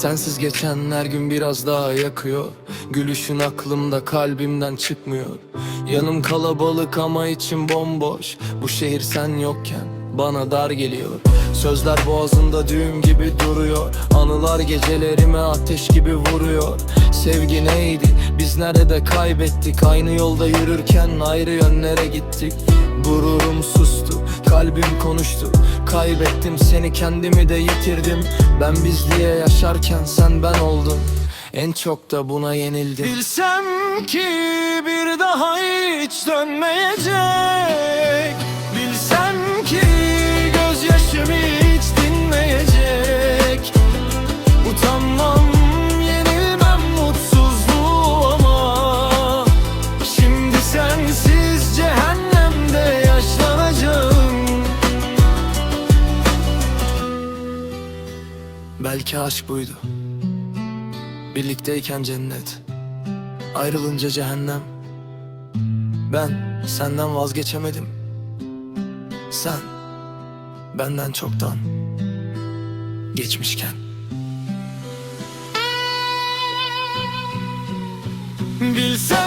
Sensiz geçen her gün biraz daha yakıyor. Gülüşün aklımda kalbimden çıkmıyor. Yanım kalabalık ama içim bomboş. Bu şehir sen yokken bana dar geliyor. Sözler boğazımda düğüm gibi duruyor. Anılar gecelerime ateş gibi vuruyor. Sevgi neydi? Biz nerede kaybettik? Aynı yolda yürürken ayrı yönlere gittik. Gururum sustu kalbim konuştu. Kaybettim seni kendimi de yitirdim. Ben biz diye yaşarken sen ben oldun. En çok da buna yenildim. Bilsem ki bir daha hiç dönmeyecek Belki aşk buydu. Birlikteyken cennet. Ayrılınca cehennem. Ben senden vazgeçemedim. Sen Benden çoktan Geçmişken. Bilsem